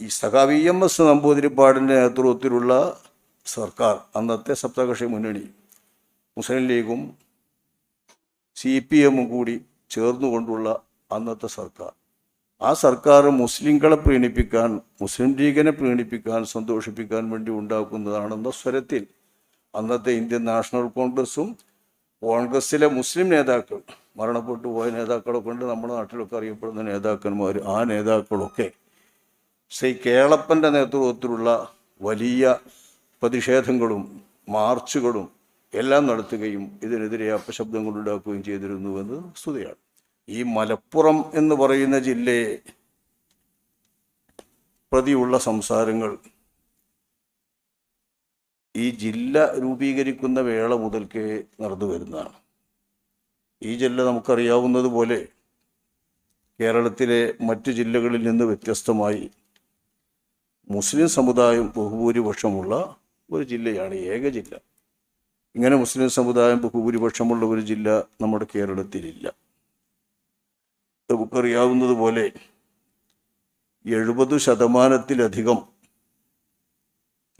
ഈ സഖാവി M S നമ്പൂതിരിപ്പാടിന്റെ നേതൃത്വത്തിലുള്ള സർക്കാർ അന്നത്തെ സപ്തകക്ഷി മുന്നണി മുസ്ലിം ലീഗും സി പി എമ്മും കൂടി ചേർന്നുകൊണ്ടുള്ള അന്നത്തെ സർക്കാർ. ആ സർക്കാർ മുസ്ലിങ്ങളെ പ്രീണിപ്പിക്കാൻ മുസ്ലിം ലീഗിനെ പ്രീണിപ്പിക്കാൻ സന്തോഷിപ്പിക്കാൻ വേണ്ടി ഉണ്ടാക്കുന്നതാണെന്ന സ്വരത്തിൽ അന്നത്തെ ഇന്ത്യൻ നാഷണൽ കോൺഗ്രസും കോൺഗ്രസ്സിലെ മുസ്ലിം നേതാക്കൾ മരണപ്പെട്ടു പോയ നേതാക്കളെ കൊണ്ട് നമ്മുടെ നാട്ടിലൊക്കെ അറിയപ്പെടുന്ന നേതാക്കന്മാർ ആ നേതാക്കളൊക്കെ ശ്രീ കേളപ്പന്റെ നേതൃത്വത്തിലുള്ള വലിയ പ്രതിഷേധങ്ങളും മാർച്ചുകളും എല്ലാം നടത്തുകയും ഇതിനെതിരെ അപശബ്ദങ്ങൾ ഉണ്ടാക്കുകയും ചെയ്തിരുന്നുവെന്ന് സ്തുതിയാണ്. ഈ മലപ്പുറം എന്ന് പറയുന്ന ജില്ലയെ പ്രതിയുള്ള സംസാരങ്ങൾ ഈ ജില്ല രൂപീകരിക്കുന്ന വേള മുതൽക്കേ നടന്നു വരുന്നതാണ്. ഈ ജില്ല നമുക്കറിയാവുന്നതുപോലെ കേരളത്തിലെ മറ്റു ജില്ലകളിൽ നിന്ന് വ്യത്യസ്തമായി മുസ്ലിം സമുദായം ബഹുഭൂരിപക്ഷമുള്ള ഒരു ജില്ലയാണ് ഏക ജില്ല. ഇങ്ങനെ മുസ്ലിം സമുദായം ബഹുഭൂരിപക്ഷമുള്ള ഒരു ജില്ല നമ്മുടെ കേരളത്തിലില്ല. നമുക്കറിയാവുന്നതുപോലെ എഴുപത് ശതമാനത്തിലധികം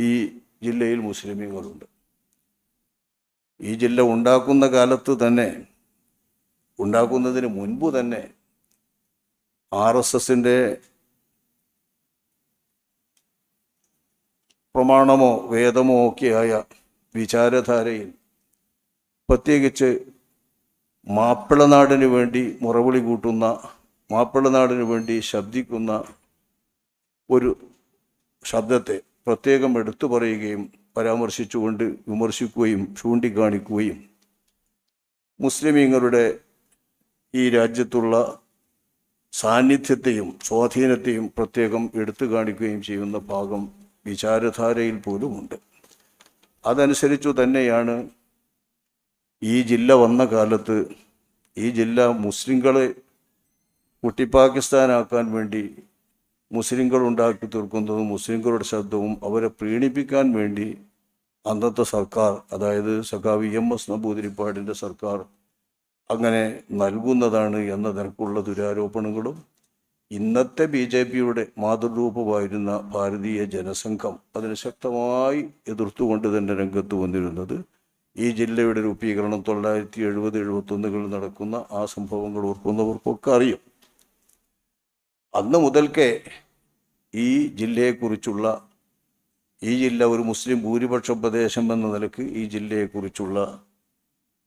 ഈ ജില്ലയിൽ മുസ്ലിമീങ്ങളുണ്ട്. ഈ ജില്ല ഉണ്ടാക്കുന്ന കാലത്ത് തന്നെ ഉണ്ടാക്കുന്നതിന് മുൻപ് തന്നെ ആർ എസ് എസിന്റെ പ്രമാണമോ വേദമോ ഒക്കെയായ വിചാരധാരയിൽ പ്രത്യേകിച്ച് മാപ്പിളനാടിന് വേണ്ടി മുറവിളി കൂട്ടുന്ന മാപ്പിളനാടിന് വേണ്ടി ശബ്ദിക്കുന്ന ഒരു ശബ്ദത്തെ പ്രത്യേകം എടുത്തു പറയുകയും പരാമർശിച്ചുകൊണ്ട് വിമർശിക്കുകയും ചൂണ്ടിക്കാണിക്കുകയും മുസ്ലിമീങ്ങളുടെ ഈ രാജ്യത്തുള്ള സാന്നിധ്യത്തെയും സ്വാധീനത്തെയും പ്രത്യേകം എടുത്തു കാണിക്കുകയും ചെയ്യുന്ന ഭാഗം വിചാരധാരയിൽ പോലുമുണ്ട് അതനുസരിച്ചു തന്നെയാണ് ഈ ജില്ല വന്ന കാലത്ത് ഈ ജില്ല മുസ്ലിങ്ങളെ കുട്ടിപ്പാകിസ്ഥാനാക്കാൻ വേണ്ടി മുസ്ലിങ്ങൾ ഉണ്ടാക്കി തീർക്കുന്നതും മുസ്ലിങ്ങളുടെ ശബ്ദവും അവരെ പ്രീണിപ്പിക്കാൻ വേണ്ടി അന്നത്തെ സർക്കാർ അതായത് സഖാവ് എം എസ് നമ്പൂതിരിപ്പാടിന്റെ സർക്കാർ അങ്ങനെ നൽകുന്നതാണ് എന്ന നിരക്കുള്ള ദുരാരോപണങ്ങളും ഇന്നത്തെ ബി ജെ പിയുടെ മാതൃരൂപമായിരുന്ന ഭാരതീയ ജനസംഘം അതിന് ശക്തമായി എതിർത്തുകൊണ്ട് തന്നെ രംഗത്ത് വന്നിരുന്നത്. ഈ ജില്ലയുടെ രൂപീകരണം തൊള്ളായിരത്തി എഴുപത് എഴുപത്തൊന്നുകളിൽ നടക്കുന്ന ആ സംഭവങ്ങൾ ഓർക്കുന്നവർക്കൊക്കെ അറിയും. അന്ന് മുതൽക്കേ ഈ ജില്ലയെക്കുറിച്ചുള്ള ഈ ജില്ല ഒരു മുസ്ലിം ഭൂരിപക്ഷ പ്രദേശം എന്ന നിലയ്ക്ക് ഈ ജില്ലയെക്കുറിച്ചുള്ള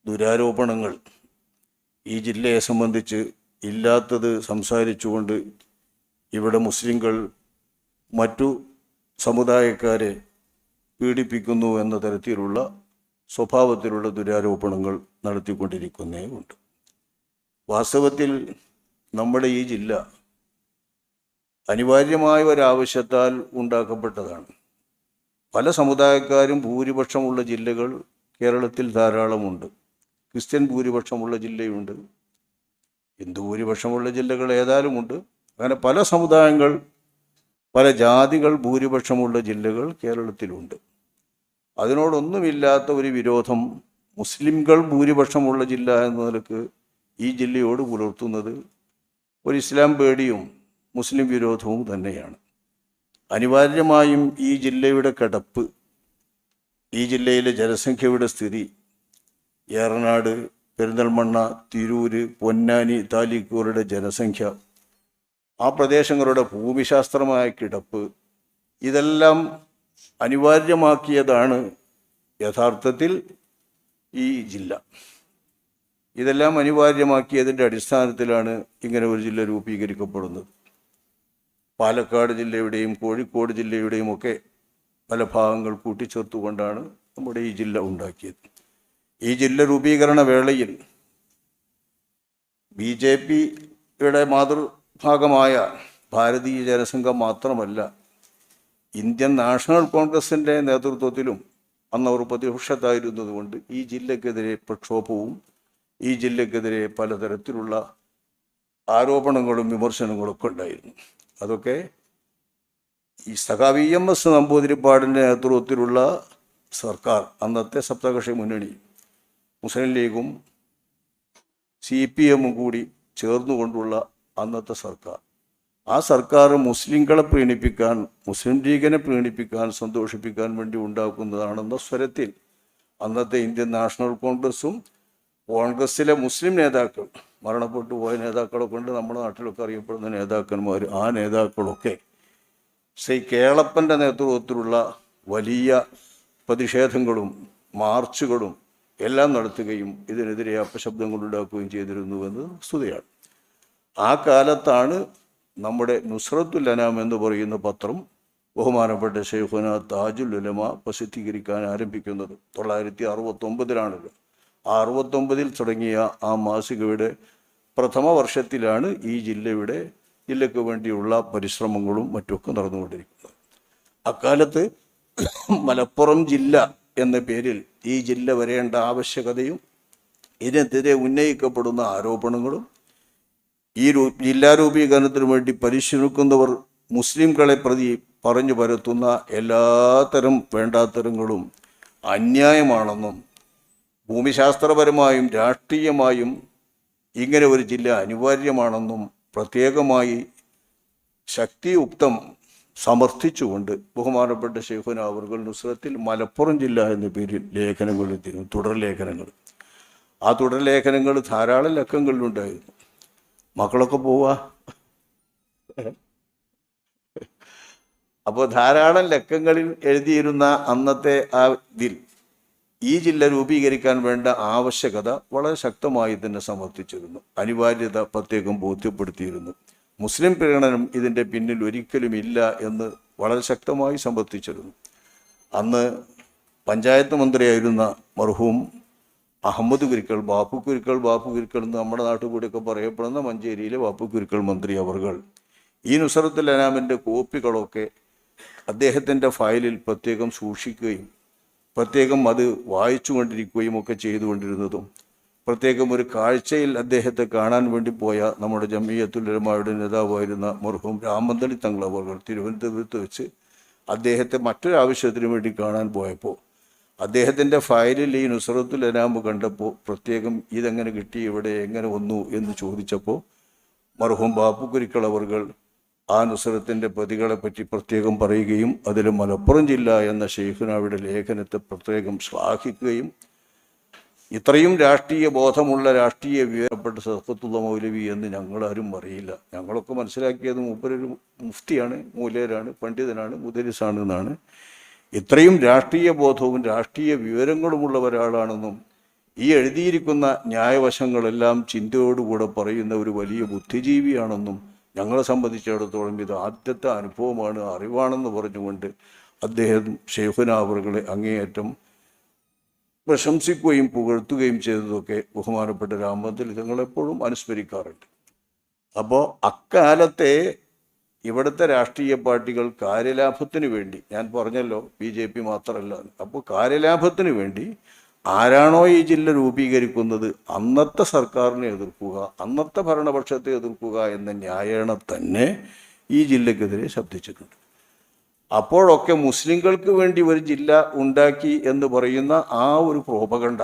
ദുരാരോപണങ്ങൾ ഈ ജില്ലയെ സംബന്ധിച്ച് ഇല്ലാത്തത് സംസാരിച്ചുകൊണ്ട് ഇവിടെ മുസ്ലിങ്ങൾ മറ്റു സമുദായക്കാരെ പീഡിപ്പിക്കുന്നു എന്ന തരത്തിലുള്ള സ്വഭാവത്തിലുള്ള ദുരാരോപണങ്ങൾ നടത്തിക്കൊണ്ടിരിക്കുന്നേ ഉണ്ട്. വാസ്തവത്തിൽ നമ്മുടെ ഈ ജില്ല അനിവാര്യമായ ഒരാവശ്യത്താൽ ഉണ്ടാക്കപ്പെട്ടതാണ്. പല സമുദായക്കാരും ഭൂരിപക്ഷമുള്ള ജില്ലകൾ കേരളത്തിൽ ധാരാളമുണ്ട്. ക്രിസ്ത്യൻ ഭൂരിപക്ഷമുള്ള ജില്ലയുണ്ട്. ഹിന്ദു ഭൂരിപക്ഷമുള്ള ജില്ലകൾ ഏതായാലുമുണ്ട് അങ്ങനെ പല സമുദായങ്ങൾ പല ജാതികൾ ഭൂരിപക്ഷമുള്ള ജില്ലകൾ കേരളത്തിലുണ്ട്. അതിനോടൊന്നുമില്ലാത്ത ഒരു വിരോധം മുസ്ലിംകൾ ഭൂരിപക്ഷമുള്ള ജില്ല എന്ന നിലയ്ക്ക് ഈ ജില്ലയോട് പുലർത്തുന്നത് ഒരു ഇസ്ലാം പേടിയും മുസ്ലിം വിരോധവും തന്നെയാണ്. അനിവാര്യമായും ഈ ജില്ലയുടെ കിടപ്പ് ഈ ജില്ലയിലെ ജനസംഖ്യയുടെ സ്ഥിതി ഏറനാട് പെരിന്തൽമണ്ണ തിരൂര് പൊന്നാനി താലൂക്കുകളുടെ ജനസംഖ്യ ആ പ്രദേശങ്ങളുടെ ഭൂമിശാസ്ത്രമായ കിടപ്പ് ഇതെല്ലാം അനിവാര്യമാക്കിയതാണ് യഥാർത്ഥത്തിൽ ഈ ജില്ല. ഇതെല്ലാം അനിവാര്യമാക്കിയതിന്റെ അടിസ്ഥാനത്തിലാണ് ഇങ്ങനെ ഒരു ജില്ല രൂപീകരിക്കപ്പെടുന്നത്. പാലക്കാട് ജില്ലയുടെയും കോഴിക്കോട് ജില്ലയുടെയും ഒക്കെ പല ഭാഗങ്ങൾ കൂട്ടിച്ചേർത്തുകൊണ്ടാണ് നമ്മുടെ ഈ ജില്ല ഉണ്ടാക്കിയത്. ഈ ജില്ല രൂപീകരണ വേളയിൽ ബി ജെ പിയുടെ മാതൃഭാഗമായ ഭാരതീയ ജനസംഘം മാത്രമല്ല ഇന്ത്യൻ നാഷണൽ കോൺഗ്രസിന്റെ നേതൃത്വത്തിലും അന്ന് അവർ പ്രതിപക്ഷത്തായിരുന്നതുകൊണ്ട് ഈ ജില്ലക്കെതിരെ പ്രക്ഷോഭവും ഈ ജില്ലക്കെതിരെ പലതരത്തിലുള്ള ആരോപണങ്ങളും വിമർശനങ്ങളും ഒക്കെ ഉണ്ടായിരുന്നു. അതൊക്കെ ഈ സഖാവി എം എസ് നമ്പൂതിരിപ്പാടിന്റെ നേതൃത്വത്തിലുള്ള സർക്കാർ അന്നത്തെ സപ്തകക്ഷി മുന്നണി മുസ്ലിം ലീഗും സി പി എമ്മും കൂടി ചേർന്നുകൊണ്ടുള്ള അന്നത്തെ സർക്കാർ. ആ സർക്കാർ മുസ്ലിങ്ങളെ പ്രീണിപ്പിക്കാൻ മുസ്ലിം ലീഗിനെ പ്രീണിപ്പിക്കാൻ സന്തോഷിപ്പിക്കാൻ വേണ്ടി ഉണ്ടാക്കുന്നതാണെന്ന സ്വരത്തിൽ അന്നത്തെ ഇന്ത്യൻ നാഷണൽ കോൺഗ്രസും കോൺഗ്രസ്സിലെ മുസ്ലിം നേതാക്കൾ മരണപ്പെട്ടു പോയ നേതാക്കളെ കൊണ്ട് നമ്മുടെ നാട്ടിലൊക്കെ അറിയപ്പെടുന്ന നേതാക്കന്മാർ ആ നേതാക്കളൊക്കെ ശ്രീ കേളപ്പന്റെ നേതൃത്വത്തിലുള്ള വലിയ പ്രതിഷേധങ്ങളും മാർച്ചുകളും എല്ലാം നടത്തുകയും ഇതിനെതിരെ അപശബ്ദങ്ങൾ കൊണ്ടുണ്ടാക്കുകയും ചെയ്തിരുന്നുവെന്ന് സ്തുതിയാണ്. ആ കാലത്താണ് നമ്മുടെ നുസ്രത്തുൽ അനാം എന്ന് പറയുന്ന പത്രം ബഹുമാനപ്പെട്ട ഷെയ്ഖുന താജുൽ ഉലമ പ്രസിദ്ധീകരിക്കാൻ ആരംഭിക്കുന്നത്. തൊള്ളായിരത്തി അറുപത്തൊമ്പതിലാണത് ആ അറുപത്തൊമ്പതിൽ തുടങ്ങിയ ആ മാസികയുടെ പ്രഥമ വർഷത്തിലാണ് ഈ ജില്ലയുടെ ജില്ലയ്ക്ക് വേണ്ടിയുള്ള പരിശ്രമങ്ങളും മറ്റുമൊക്കെ നടന്നുകൊണ്ടിരിക്കുന്നത്. അക്കാലത്ത് മലപ്പുറം ജില്ല എന്ന പേരിൽ ഈ ജില്ല വരേണ്ട ആവശ്യകതയും ഇതിനെതിരെ ഉന്നയിക്കപ്പെടുന്ന ആരോപണങ്ങളും ഈ രൂ ജില്ലാ രൂപീകരണത്തിനു വേണ്ടി പരിശ്രമിക്കുന്നവർ മുസ്ലിംകളെ പ്രതി പറഞ്ഞു പരത്തുന്ന എല്ലാത്തരം വേണ്ടാത്തരങ്ങളും അന്യായമാണെന്നും ഭൂമിശാസ്ത്രപരമായും രാഷ്ട്രീയമായും ഇങ്ങനെ ഒരു ജില്ല അനിവാര്യമാണെന്നും പ്രത്യേകമായി ശക്തിയുക്തം സമർത്ഥിച്ചുകൊണ്ട് ബഹുമാനപ്പെട്ട ഷെയ്ഖുന അവർകൾ നുസ്രത്തിൽ മലപ്പുറം ജില്ല എന്ന പേരിൽ ലേഖനങ്ങൾ എത്തിയിരുന്നു തുടർ ലേഖനങ്ങൾ. ആ തുടർ ലേഖനങ്ങൾ ധാരാളം ലക്കങ്ങളിലുണ്ടായിരുന്നു. മക്കളൊക്കെ പോവാ. അപ്പോൾ ധാരാളം ലക്കങ്ങളിൽ എഴുതിയിരുന്ന അന്നത്തെ ആ ഇതിൽ ഈ ജില്ല രൂപീകരിക്കാൻ വേണ്ട ആവശ്യകത വളരെ ശക്തമായി തന്നെ സമർത്ഥിച്ചിരുന്നു. അനിവാര്യത പ്രത്യേകം ബോധ്യപ്പെടുത്തിയിരുന്നു. മുസ്ലിം പ്രീണനം ഇതിന്റെ പിന്നിൽ ഒരിക്കലും ഇല്ല എന്ന് വളരെ ശക്തമായി സമ്പർത്തിച്ചിരുന്നു അന്ന് പഞ്ചായത്ത് മന്ത്രിയായിരുന്ന മർഹൂം അഹമ്മദ് കുരുക്കൾ ബാപ്പു കുരുക്കൾ ബാപ്പു കുരുക്കൾ എന്ന് നമ്മുടെ നാട്ടിൽ കൂടിയൊക്കെ പറയപ്പെടുന്ന മഞ്ചേരിയിലെ ബാപ്പു കുരുക്കൾ മന്ത്രി അവർകൾ. ഈ നുസറത്തുൽ അനാമിന്റെ കോപ്പികളൊക്കെ അദ്ദേഹത്തിന്റെ ഫയലിൽ പ്രത്യേകം സൂക്ഷിക്കുകയും പ്രത്യേകം അത് വായിച്ചു കൊണ്ടിരിക്കുകയും ഒക്കെ ചെയ്തുകൊണ്ടിരുന്നതും പ്രത്യേകം ഒരു കാഴ്ചയിൽ അദ്ദേഹത്തെ കാണാൻ വേണ്ടി പോയ നമ്മുടെ ജമിയത്തുലമായുടെ നേതാവായിരുന്ന മർഹൂം രാമന്തളി തങ്ങൾ അവർ തിരുവനന്തപുരത്ത് വെച്ച് അദ്ദേഹത്തെ മറ്റൊരു ആവശ്യത്തിന് വേണ്ടി കാണാൻ പോയപ്പോൾ അദ്ദേഹത്തിന്റെ ഫയലിൽ ഈ നുസറത്തുൽ അനാമ്പ് കണ്ടപ്പോൾ പ്രത്യേകം ഇതെങ്ങനെ കിട്ടി ഇവിടെ എങ്ങനെ വന്നു എന്ന് ചോദിച്ചപ്പോൾ മർഹൂം ബാപ്പു കുരിക്കൾ അവർകൾ ആ നുസറത്തിന്റെ പ്രതികളെ പറ്റി പ്രത്യേകം പറയുകയും അതിൽ മലപ്പുറം ജില്ല എന്ന ഷെയ്ഖുനാവിയുടെ ലേഖനത്തെ പ്രത്യേകം ശ്ലാഘിക്കുകയും ഇത്രയും രാഷ്ട്രീയ ബോധമുള്ള രാഷ്ട്രീയ വിവരപ്പെട്ട സദക്കത്തുള്ള മൗലവി എന്ന് ഞങ്ങളാരും അറിയില്ല. ഞങ്ങളൊക്കെ മനസ്സിലാക്കിയത് മൂപ്പരൊരു മുഫ്തിയാണ് മൂലേരാണ് പണ്ഡിതനാണ് മുദരിസാണ് എന്നാണ് ഇത്രയും രാഷ്ട്രീയ ബോധവും രാഷ്ട്രീയ വിവരങ്ങളുമുള്ള ഒരാളാണെന്നും ഈ എഴുതിയിരിക്കുന്ന ന്യായവശങ്ങളെല്ലാം ചിന്തയോടുകൂടെ പറയുന്ന ഒരു വലിയ ബുദ്ധിജീവിയാണെന്നും ഞങ്ങളെ സംബന്ധിച്ചിടത്തോളം ഇത് ആദ്യത്തെ അനുഭവമാണ് അറിവാണെന്ന് പറഞ്ഞുകൊണ്ട് അദ്ദേഹം ഷെയ്ഖുനാവറുകളെ അങ്ങേയറ്റം പ്രശംസിക്കുകയും പുകഴ്ത്തുകയും ചെയ്തതൊക്കെ ബഹുമാനപ്പെട്ട രാമത്തിൽ ഞങ്ങളെപ്പോഴും അനുസ്മരിക്കാറുണ്ട്. അപ്പോൾ അക്കാലത്തെ ഇവിടുത്തെ രാഷ്ട്രീയ പാർട്ടികൾ കാര്യലാഭത്തിന് വേണ്ടി ഞാൻ പറഞ്ഞല്ലോ ബി ജെ പി മാത്രമല്ല അപ്പോൾ കാര്യലാഭത്തിന് വേണ്ടി ആരാണോ ഈ ജില്ല രൂപീകരിക്കുന്നത് അന്നത്തെ സർക്കാരിനെ എതിർക്കുക അന്നത്തെ ഭരണപക്ഷത്തെ എതിർക്കുക എന്ന ന്യായേണ തന്നെ ഈ ജില്ലക്കെതിരെ ശബ്ദിച്ചിട്ടുണ്ട്. അപ്പോഴൊക്കെ മുസ്ലിങ്ങൾക്ക് വേണ്ടി ഒരു ജില്ല ഉണ്ടാക്കി എന്ന് പറയുന്ന ആ ഒരു പ്രോപകണ്ട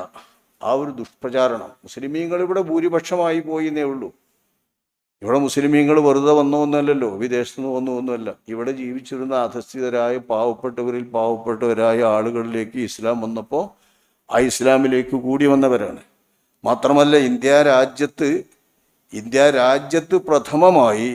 ആ ഒരു ദുഷ്പ്രചാരണം മുസ്ലിമീങ്ങൾ ഇവിടെ ഭൂരിപക്ഷമായി പോയിന്നേ ഉള്ളൂ. ഇവിടെ മുസ്ലിമീങ്ങൾ വെറുതെ വന്നൊന്നല്ലല്ലോ വിദേശത്ത് നിന്ന് വന്നൊന്നുമല്ല ഇവിടെ ജീവിച്ചിരുന്ന അധസ്ഥിതരായ പാവപ്പെട്ടവരിൽ പാവപ്പെട്ടവരായ ആളുകളിലേക്ക് ഇസ്ലാം വന്നപ്പോൾ ആ ഇസ്ലാമിലേക്ക് കൂടി വന്നവരാണ്. മാത്രമല്ല ഇന്ത്യ രാജ്യത്ത് ഇന്ത്യ രാജ്യത്ത് പ്രഥമമായി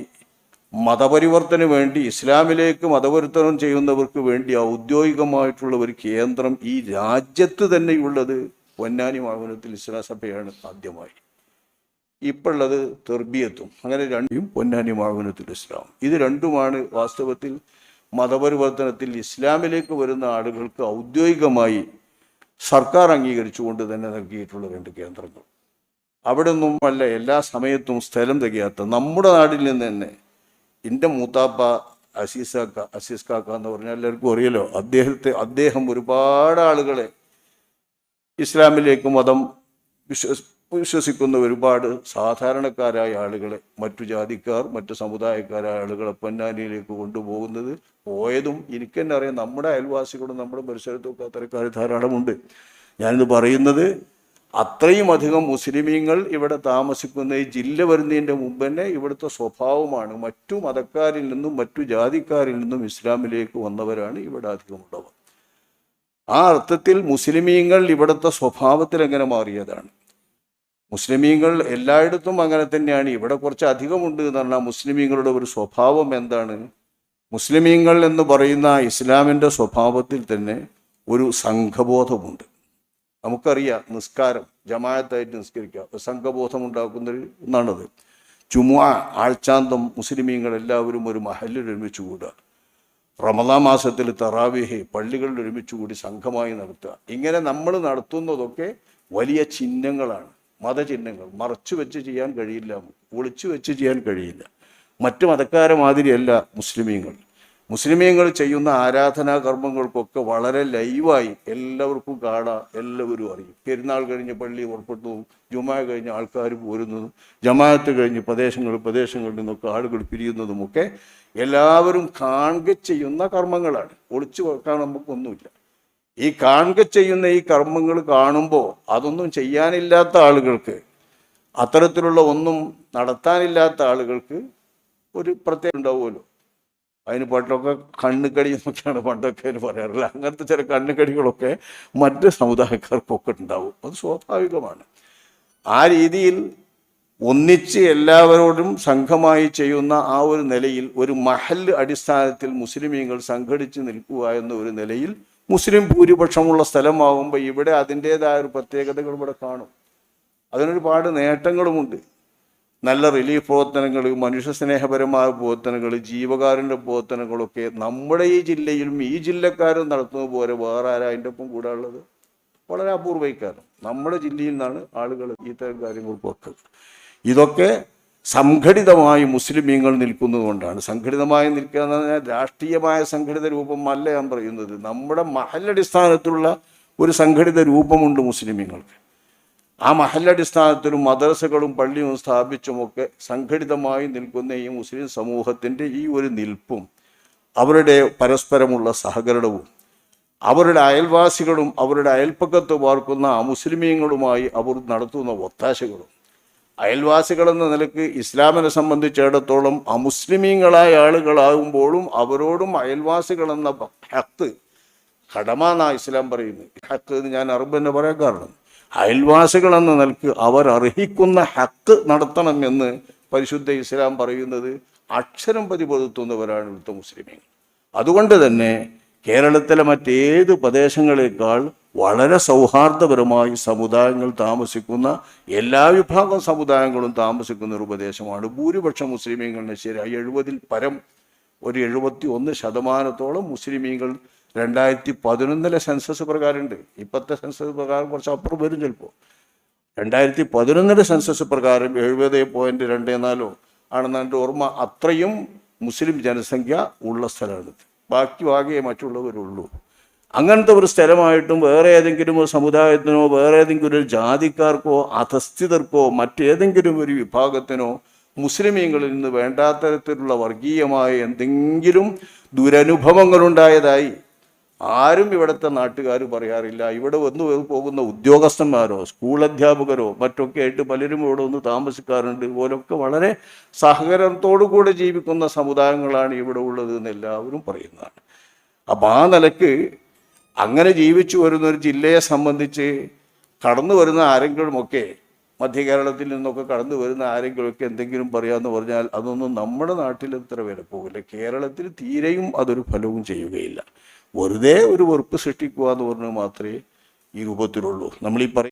മതപരിവർത്തനം വേണ്ടി ഇസ്ലാമിലേക്ക് മതപരിവർത്തനം ചെയ്യുന്നവർക്ക് വേണ്ടി ഔദ്യോഗികമായിട്ടുള്ള ഒരു കേന്ദ്രം ഈ രാജ്യത്ത് തന്നെയുള്ളത് പൊന്നാനി മാവനത്തിൽ ഇസ്ലാം സഭയാണ് ആദ്യമായി. ഇപ്പോഴുള്ളത് തെർബിയത്തും. അങ്ങനെ രണ്ടും പൊന്നാനി മാവനത്തിൽ ഇസ്ലാം. ഇത് രണ്ടുമാണ് വാസ്തവത്തിൽ മതപരിവർത്തനത്തിൽ ഇസ്ലാമിലേക്ക് വരുന്ന ആളുകൾക്ക് ഔദ്യോഗികമായി സർക്കാർ അംഗീകരിച്ചുകൊണ്ട് തന്നെ നൽകിയിട്ടുള്ള രണ്ട് കേന്ദ്രങ്ങൾ. അവിടെ നിന്നും അല്ല എല്ലാ സമയത്തും സ്ഥലം തികയാത്ത നമ്മുടെ നാട്ടിൽ നിന്ന് തന്നെ എന്റെ മൂത്താപ്പ അസീസാക്ക അസീസ് കാക്ക എന്ന് പറഞ്ഞാൽ എല്ലാവർക്കും അറിയല്ലോ അദ്ദേഹത്തെ അദ്ദേഹം ഒരുപാട് ആളുകളെ ഇസ്ലാമിലേക്ക് മതം വിശ്വസ് വിശ്വസിക്കുന്ന ഒരുപാട് സാധാരണക്കാരായ ആളുകളെ മറ്റു ജാതിക്കാർ മറ്റു സമുദായക്കാരായ ആളുകളെ പൊന്നാനിയിലേക്ക് കൊണ്ടുപോകുന്നത് പോയതും എനിക്ക് തന്നെ അറിയാം. നമ്മുടെ അയൽവാസികളും നമ്മുടെ പരിസരത്തൊക്കെ അത്തരക്കാർ ധാരാളമുണ്ട്. ഞാനിത് പറയുന്നത് അത്രയും അധികം മുസ്ലിമീങ്ങൾ ഇവിടെ താമസിക്കുന്ന ഈ ജില്ല വരുന്നതിന്റെ മുമ്പ് തന്നെ ഇവിടുത്തെ സ്വഭാവമാണ് മറ്റു മതക്കാരിൽ നിന്നും മറ്റു ജാതിക്കാരിൽ നിന്നും ഇസ്ലാമിലേക്ക് വന്നവരാണ് ഇവിടെ അധികമുള്ളവർ. ആ അർത്ഥത്തിൽ മുസ്ലിമീങ്ങൾ ഇവിടുത്തെ സ്വഭാവത്തിൽ എങ്ങനെ മാറിയതാണ്? മുസ്ലിമീങ്ങൾ എല്ലായിടത്തും അങ്ങനെ തന്നെയാണ്. ഇവിടെ കുറച്ച് അധികമുണ്ട് എന്ന് പറഞ്ഞാൽ മുസ്ലിമീങ്ങളുടെ ഒരു സ്വഭാവം എന്താണ്? മുസ്ലിമീങ്ങൾ എന്ന് പറയുന്ന ഇസ്ലാമിന്റെ സ്വഭാവത്തിൽ തന്നെ ഒരു സംഘബോധമുണ്ട്. നമുക്കറിയാം നിസ്കാരം ജമായത്തായിട്ട് നിസ്കരിക്കുക സംഘബോധം ഉണ്ടാക്കുന്ന ഒന്നാണത്. ചുമ ആഴ്ചാന്തം മുസ്ലിമീങ്ങൾ എല്ലാവരും ഒരു മഹലിൽ ഒരുമിച്ച് കൂടുക. റമദാ മാസത്തിൽ തറാവിഹെ പള്ളികളിൽ ഒരുമിച്ച് കൂടി സംഘമായി നടത്തുക. ഇങ്ങനെ നമ്മൾ നടത്തുന്നതൊക്കെ വലിയ ചിഹ്നങ്ങളാണ്. മതചിഹ്നങ്ങൾ. മറച്ചു വെച്ച് ചെയ്യാൻ കഴിയില്ല. ഒളിച്ചു വെച്ച് ചെയ്യാൻ കഴിയില്ല. മറ്റു മതക്കാരെ മാതിരിയല്ല മുസ്ലിമീങ്ങൾ. മുസ്ലിമീങ്ങൾ ചെയ്യുന്ന ആരാധനാ കർമ്മങ്ങൾക്കൊക്കെ വളരെ ലൈവായി എല്ലാവർക്കും കാണാം എല്ലാവരും അറിയും. പെരുന്നാൾ കഴിഞ്ഞ് പള്ളി പുറപ്പെട്ടു ജുമാ കഴിഞ്ഞ് ആൾക്കാർ പോരുന്നതും ജമാഅത്ത് കഴിഞ്ഞ് പ്രദേശങ്ങൾ പ്രദേശങ്ങളിൽ നിന്നൊക്കെ ആളുകൾ പിരിയുന്നതുമൊക്കെ എല്ലാവരും കാണുക ചെയ്യുന്ന കർമ്മങ്ങളാണ്. ഒളിച്ചു വെക്കാൻ നമുക്കൊന്നുമില്ല. ഈ കാണുക ചെയ്യുന്ന ഈ കർമ്മങ്ങൾ കാണുമ്പോൾ അതൊന്നും ചെയ്യാനില്ലാത്ത ആളുകൾക്ക് അത്തരത്തിലുള്ള ഒന്നും നടത്താനില്ലാത്ത ആളുകൾക്ക് ഒരു പ്രത്യേകം ഉണ്ടാവുമല്ലോ. അതിന് പണ്ടൊക്കെ കണ്ണുകടി എന്നൊക്കെയാണ് പണ്ടൊക്കെ അതിന് പറയാറില്ല അങ്ങനത്തെ ചില കണ്ണുകടികളൊക്കെ മറ്റ് സമുദായക്കാർക്കൊക്കെ ഉണ്ടാവും അത് സ്വാഭാവികമാണ്. ആ രീതിയിൽ ഒന്നിച്ച് എല്ലാവരോടും സംഘമായി ചെയ്യുന്ന ആ ഒരു നിലയിൽ ഒരു മഹൽ അടിസ്ഥാനത്തിൽ മുസ്ലിമീങ്ങൾ സംഘടിച്ച് നിൽക്കുക എന്ന ഒരു നിലയിൽ മുസ്ലിം ഭൂരിപക്ഷമുള്ള സ്ഥലമാകുമ്പോൾ ഇവിടെ അതിന്റേതായ ഒരു പ്രത്യേകതകൾ ഇവിടെ കാണും. അതിനൊരുപാട് നേട്ടങ്ങളുമുണ്ട്. നല്ല റിലീഫ് പ്രവർത്തനങ്ങൾ മനുഷ്യസ്നേഹപരമായ പ്രവർത്തനങ്ങൾ ജീവകാരുണ്യ പ്രവർത്തനങ്ങളൊക്കെ നമ്മുടെ ഈ ജില്ലയിലും ഈ ജില്ലക്കാരും നടത്തുന്നത് പോലെ വേറെ ആരാ അതിന്റെ ഒപ്പം കൂടെ ഉള്ളത് വളരെ അപൂർവൈക്കാരം നമ്മുടെ ജില്ലയിൽ നിന്നാണ് ആളുകൾ ഇത്തരം കാര്യങ്ങൾക്കൊക്കെ ഇതൊക്കെ സംഘടിതമായി മുസ്ലിമീങ്ങൾ നിൽക്കുന്നതുകൊണ്ടാണ് സംഘടിതമായി നിൽക്കുക എന്ന് പറഞ്ഞാൽ രാഷ്ട്രീയമായ സംഘടിത രൂപം അല്ല ഞാൻ പറയുന്നത്. നമ്മുടെ മഹലടിസ്ഥാനത്തിലുള്ള ഒരു സംഘടിത രൂപമുണ്ട് മുസ്ലിമീങ്ങൾക്ക്. ആ മഹലടിസ്ഥാനത്തിലും മദ്രസകളും പള്ളിയും സ്ഥാപിച്ചുമൊക്കെ സംഘടിതമായി നിൽക്കുന്ന ഈ മുസ്ലിം സമൂഹത്തിന്റെ ഈ ഒരു നിൽപ്പും അവരുടെ പരസ്പരമുള്ള സഹകരണവും അവരുടെ അയൽവാസികളും അവരുടെ അയൽപ്പക്കത്ത് പാർക്കുന്ന മുസ്ലിമീങ്ങളുമായി അവർ നടത്തുന്ന ഒത്താശകളും. അയൽവാസികളെന്ന നിലയ്ക്ക് ഇസ്ലാമിനെ സംബന്ധിച്ചിടത്തോളം അമുസ്ലിമീങ്ങളായ ആളുകളാകുമ്പോഴും അവരോടും അയൽവാസികളെന്ന ഹത്ത് കടമാന്നാണ് ഇസ്ലാം പറയുന്നത്. ഹത്ത് എന്ന് ഞാൻ അറബ് തന്നെ പറയാൻ കാരണം. അയൽവാസികൾ എന്ന നിലയ്ക്ക് അവർ അർഹിക്കുന്ന ഹക്ക് നടത്തണമെന്ന് പരിശുദ്ധ ഇസ്ലാം പറയുന്നത് അക്ഷരം പതിപൊതുത്തുന്നവരാണ് ഇവിടുത്തെ മുസ്ലിമീങ്ങൾ. അതുകൊണ്ട് തന്നെ കേരളത്തിലെ മറ്റേത് പ്രദേശങ്ങളേക്കാൾ വളരെ സൗഹാർദ്ദപരമായി സമുദായങ്ങൾ താമസിക്കുന്ന എല്ലാ വിഭാഗം സമുദായങ്ങളും താമസിക്കുന്ന ഒരു പ്രദേശമാണ്. ഭൂരിപക്ഷം മുസ്ലിമീങ്ങളുടെ ശരി എഴുപതിൽ പരം ഒരു എഴുപത്തി ഒന്ന് ശതമാനത്തോളം മുസ്ലിമീങ്ങൾ രണ്ടായിരത്തി പതിനൊന്നിലെ സെൻസസ് പ്രകാരമുണ്ട്. ഇപ്പോഴത്തെ സെൻസസ് പ്രകാരം കുറച്ച് അപ്പുറം വരും ചിലപ്പോൾ രണ്ടായിരത്തി പതിനൊന്നിലെ സെൻസസ് പ്രകാരം എഴുപത് പോയിന്റ് രണ്ട് നാലോ ആണെന്നാണ് എന്റെ ഓർമ്മ. അത്രയും മുസ്ലിം ജനസംഖ്യ ഉള്ള സ്ഥലമാണ്. ബാക്കി ആകെ മറ്റുള്ളവരുള്ളൂ അങ്ങനത്തെ ഒരു സ്ഥലമായിട്ടും വേറെ ഏതെങ്കിലും ഒരു സമുദായത്തിനോ വേറെ ഏതെങ്കിലും ഒരു ജാതിക്കാർക്കോ അധസ്ഥിതർക്കോ മറ്റേതെങ്കിലും ഒരു വിഭാഗത്തിനോ മുസ്ലിമീങ്ങളിൽ നിന്ന് വേണ്ടാത്ത തരത്തിലുള്ള വർഗീയമായ എന്തെങ്കിലും ദുരനുഭവങ്ങളുണ്ടായതായി ആരും ഇവിടുത്തെ നാട്ടുകാർ പറയാറില്ല. ഇവിടെ വന്നു പോകുന്ന ഉദ്യോഗസ്ഥന്മാരോ സ്കൂൾ അധ്യാപകരോ മറ്റൊക്കെ ആയിട്ട് പലരും ഇവിടെ ഒന്ന് താമസിക്കാറുണ്ട്. ഇതുപോലൊക്കെ വളരെ സഹകരണത്തോടു കൂടെ ജീവിക്കുന്ന സമുദായങ്ങളാണ് ഇവിടെ ഉള്ളത് എന്ന് എല്ലാവരും പറയുന്നതാണ്. അപ്പം ആ നിലയ്ക്ക് അങ്ങനെ ജീവിച്ചു വരുന്ന ഒരു ജില്ലയെ സംബന്ധിച്ച് കടന്നു വരുന്ന ആരെങ്കിലുമൊക്കെ മധ്യ കേരളത്തിൽ നിന്നൊക്കെ കടന്നു വരുന്ന ആരെങ്കിലുമൊക്കെ എന്തെങ്കിലും പറയാമെന്ന് പറഞ്ഞാൽ അതൊന്നും നമ്മുടെ നാട്ടിൽ ഇത്ര വില പോകില്ല കേരളത്തിൽ തീരെയും അതൊരു ഫലവും ചെയ്യുകയില്ല. വെറുതെ ഒരു വെറുപ്പ് സൃഷ്ടിക്കുക എന്ന് പറഞ്ഞാൽ മാത്രമേ ഈ രൂപത്തിലുള്ളൂ. നമ്മൾ ഈ പറയും